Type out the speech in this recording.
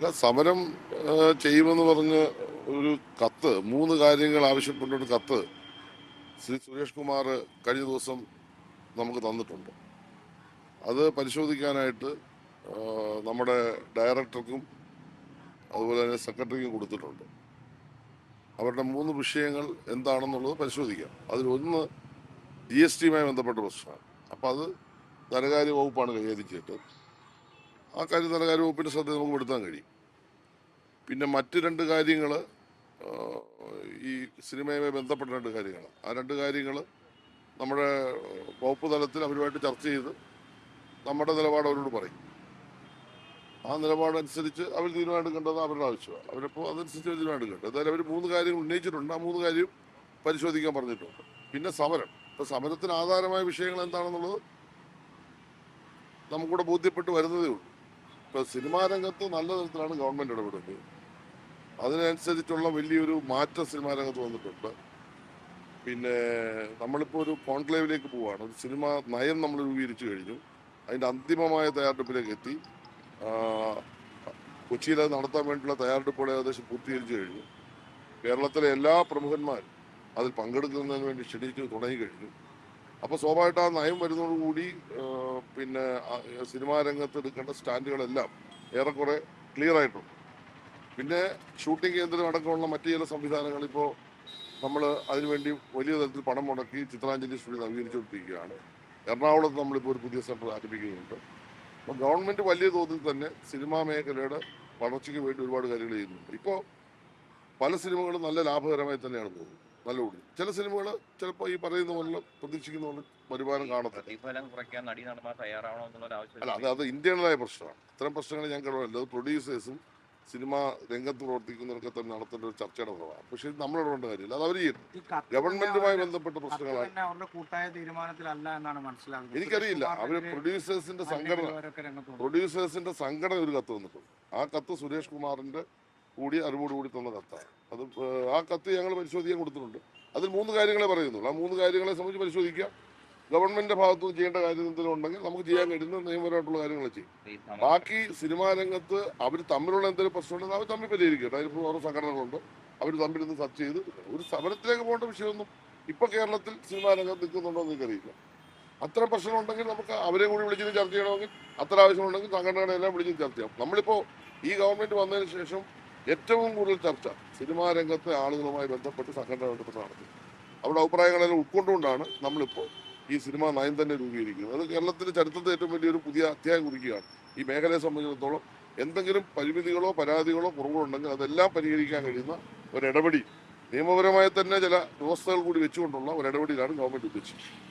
അല്ല, സമരം ചെയ്യുമെന്ന് പറഞ്ഞ് ഒരു കത്ത് മൂന്ന് കാര്യങ്ങൾ ആവശ്യപ്പെട്ടൊരു കത്ത് ശ്രീ സുരേഷ് കുമാർ കഴിഞ്ഞ ദിവസം നമുക്ക് തന്നിട്ടുണ്ട്. അത് പരിശോധിക്കാനായിട്ട് നമ്മുടെ ഡയറക്ടർക്കും അതുപോലെ തന്നെ സെക്രട്ടറിക്കും കൊടുത്തിട്ടുണ്ട്. അവരുടെ മൂന്ന് വിഷയങ്ങൾ എന്താണെന്നുള്ളത് പരിശോധിക്കാം. അതിലൊന്ന് ജി എസ് ടിയുമായി ബന്ധപ്പെട്ട പ്രശ്നമാണ്. അപ്പം അത് ധനകാര്യ വകുപ്പാണ് കൈകാര്യം ചെയ്തിട്ട് ആ കാര്യം ധനകാര്യ വകുപ്പിന്റെ ശ്രദ്ധ നമുക്ക് പെടുത്താൻ കഴിയും. പിന്നെ മറ്റ് രണ്ട് കാര്യങ്ങൾ ഈ സിനിമയുമായി ബന്ധപ്പെട്ട രണ്ട് കാര്യങ്ങൾ ആ രണ്ട് കാര്യങ്ങൾ നമ്മുടെ വകുപ്പ് തലത്തിൽ അവരുമായിട്ട് ചർച്ച ചെയ്ത് നമ്മുടെ നിലപാട് അവരോട് പറയും. ആ നിലപാടനുസരിച്ച് അവർ തീരുമാനം എടുക്കേണ്ടത് അവരുടെ ആവശ്യമാണ്. അവരിപ്പോൾ അതനുസരിച്ച് അവർ തീരുമാനം എടുക്കേണ്ടത് എന്തായാലും അവർ മൂന്ന് കാര്യങ്ങൾ ഉന്നയിച്ചിട്ടുണ്ട്. ആ മൂന്ന് കാര്യം പരിശോധിക്കാൻ പറഞ്ഞിട്ടുണ്ട്. പിന്നെ സമരം. ഇപ്പോൾ സമരത്തിന് ആധാരമായ വിഷയങ്ങൾ എന്താണെന്നുള്ളത് നമുക്കിവിടെ ബോധ്യപ്പെട്ട് വരുന്നതേ ഉള്ളൂ. ഇപ്പോൾ സിനിമാ രംഗത്ത് നല്ല തരത്തിലാണ് ഗവൺമെന്റ് ഇടപെടുന്നത്. അതിനനുസരിച്ചുള്ള വലിയൊരു മാറ്റം സിനിമാ രംഗത്ത് വന്നിട്ടുണ്ട്. പിന്നെ നമ്മളിപ്പോൾ ഒരു കോൺക്ലേവിലേക്ക് പോവുകയാണ് ഒരു സിനിമ നയം നമ്മൾ രൂപീകരിച്ചു കഴിഞ്ഞു. അതിന്റെ അന്തിമമായ തയ്യാറെടുപ്പിലേക്ക് എത്തി. കൊച്ചിയിൽ അത് നടത്താൻ വേണ്ടിയുള്ള തയ്യാറെടുപ്പുകൾ ഏകദേശം പൂർത്തീകരിച്ചു കഴിഞ്ഞു. കേരളത്തിലെ എല്ലാ പ്രമുഖന്മാരും അതിൽ പങ്കെടുക്കുന്നതിന് വേണ്ടി ക്ഷണിച്ചു തുടങ്ങി കഴിഞ്ഞു. അപ്പോൾ സ്വാഭാവികമായിട്ട് ആ നയം വരുന്നതോടുകൂടി പിന്നെ സിനിമാ രംഗത്ത് എടുക്കേണ്ട സ്റ്റാൻഡുകളെല്ലാം ഏറെക്കുറെ ക്ലിയർ ആയിട്ടുണ്ട്. പിന്നെ ഷൂട്ടിംഗ് കേന്ദ്രം അടക്കമുള്ള മറ്റു ചില സംവിധാനങ്ങൾ ഇപ്പോൾ നമ്മൾ അതിനുവേണ്ടി വലിയ തരത്തിൽ പണം മുടക്കി ചിത്രാഞ്ജലി സ്റ്റുഡിയോ നവീകരിച്ചുകൊണ്ടിരിക്കുകയാണ് എറണാകുളത്ത് നമ്മളിപ്പോൾ ഒരു പുതിയ സെന്റർ ആരംഭിക്കുന്നുണ്ട്. അപ്പോൾ ഗവൺമെന്റ് വലിയ തോതിൽ തന്നെ സിനിമാ മേഖലയുടെ വളർച്ചയ്ക്ക് വേണ്ടി ഒരുപാട് കാര്യങ്ങൾ ചെയ്യുന്നുണ്ട്. ഇപ്പോൾ പല സിനിമകളും നല്ല ലാഭകരമായി തന്നെയാണ് പോകുന്നത്. നല്ല കൂടി ചില സിനിമകൾ ചിലപ്പോൾ ഈ പറയുന്ന പോലെ പ്രതീക്ഷിക്കുന്ന പോലെ വരുമാനം കാണത്തില്ല. അല്ല അത് അത് ഇന്റേണലായ പ്രശ്നമാണ്. ഇത്തരം പ്രശ്നങ്ങൾ ഞാൻ അത് പ്രൊഡ്യൂസേഴ്സും സിനിമ രംഗത്ത് പ്രവർത്തിക്കുന്നവർക്ക് തന്നെ നടത്തേണ്ട ഒരു ചർച്ചയുടെ കുറവാണ് പക്ഷെ ഇത് കൊണ്ട് കാര്യമില്ല. അത് അവർ ചെയ്യും ഗവൺമെന്റുമായി ബന്ധപ്പെട്ട പ്രശ്നങ്ങളാണ് എനിക്കറിയില്ല. അവർ പ്രൊഡ്യൂസേഴ്സിന്റെ സംഘടന പ്രൊഡ്യൂസേഴ്സിന്റെ സംഘടന ഒരു കത്ത് വന്നിട്ടുണ്ട്. ആ കത്ത് സുരേഷ് കുമാറിന്റെ കൂടി അറിവോട് കൂടി തന്ന കത്താണ്. അത് ആ കത്ത് ഞങ്ങൾ പരിശോധിക്കാൻ കൊടുത്തിട്ടുണ്ട്. അതിൽ മൂന്ന് കാര്യങ്ങളെ പറയുന്നുള്ളൂ. ആ മൂന്ന് കാര്യങ്ങളെ സംബന്ധിച്ച് പരിശോധിക്കുക ഗവൺമെന്റിന്റെ ഭാഗത്തു നിന്ന് ചെയ്യേണ്ട കാര്യം എന്തെങ്കിലും ഉണ്ടെങ്കിൽ നമുക്ക് ചെയ്യാൻ കഴിയുന്ന നിയമപരമായിട്ടുള്ള കാര്യങ്ങൾ ചെയ്യും. ബാക്കി സിനിമാ രംഗത്ത് അവർ തമ്മിലുള്ള എന്തെങ്കിലും പ്രശ്നമുണ്ടെങ്കിൽ അവർ തമ്മിൽ പരിഹരിക്കട്ടെ അതിനിപ്പോൾ ഓരോ സംഘടനകളുണ്ട്. അവർ തമ്മിൽ നിന്ന് ചർച്ച ചെയ്ത് ഒരു സമരത്തിലേക്ക് പോകേണ്ട വിഷയമൊന്നും ഇപ്പൊ കേരളത്തിൽ സിനിമാ രംഗത്ത് നിൽക്കുന്നുണ്ടോ എന്ന് എനിക്കറിയില്ല അത്ര പ്രശ്നമുണ്ടെങ്കിൽ നമുക്ക് അവരെ കൂടി വിളിച്ചിട്ട് ചർച്ച ചെയ്യണമെങ്കിൽ അത്ര ആവശ്യമുണ്ടെങ്കിൽ സംഘടനകളെല്ലാം വിളിച്ച് ചർച്ച ചെയ്യാം നമ്മളിപ്പോൾ ഈ ഗവൺമെന്റ് വന്നതിന് ശേഷം ഏറ്റവും കൂടുതൽ ചർച്ച സിനിമാ രംഗത്തെ ആളുകളുമായി ബന്ധപ്പെട്ട് സംഘടന നടത്തി അവരുടെ അഭിപ്രായങ്ങളെല്ലാം ഉൾക്കൊണ്ടുകൊണ്ടാണ് നമ്മളിപ്പോൾ ഈ സിനിമ നയം തന്നെ രൂപീകരിക്കുന്നത്. അത് കേരളത്തിന്റെ ചരിത്രത്തിൽ ഏറ്റവും വലിയൊരു പുതിയ അധ്യായം കുറിക്കുകയാണ്. ഈ മേഖലയെ സംബന്ധിച്ചിടത്തോളം എന്തെങ്കിലും പരിമിതികളോ പരാതികളോ കുറവുകളോ ഉണ്ടെങ്കിൽ അതെല്ലാം പരിഹരിക്കാൻ കഴിയുന്ന ഒരു ഇടപെടി നിയമപരമായി തന്നെ ചില വ്യവസ്ഥകൾ കൂടി വെച്ചുകൊണ്ടുള്ള ഒരു ഇടപെടിയിലാണ് ഗവൺമെന്റ് ഉദ്ദേശിച്ചത്.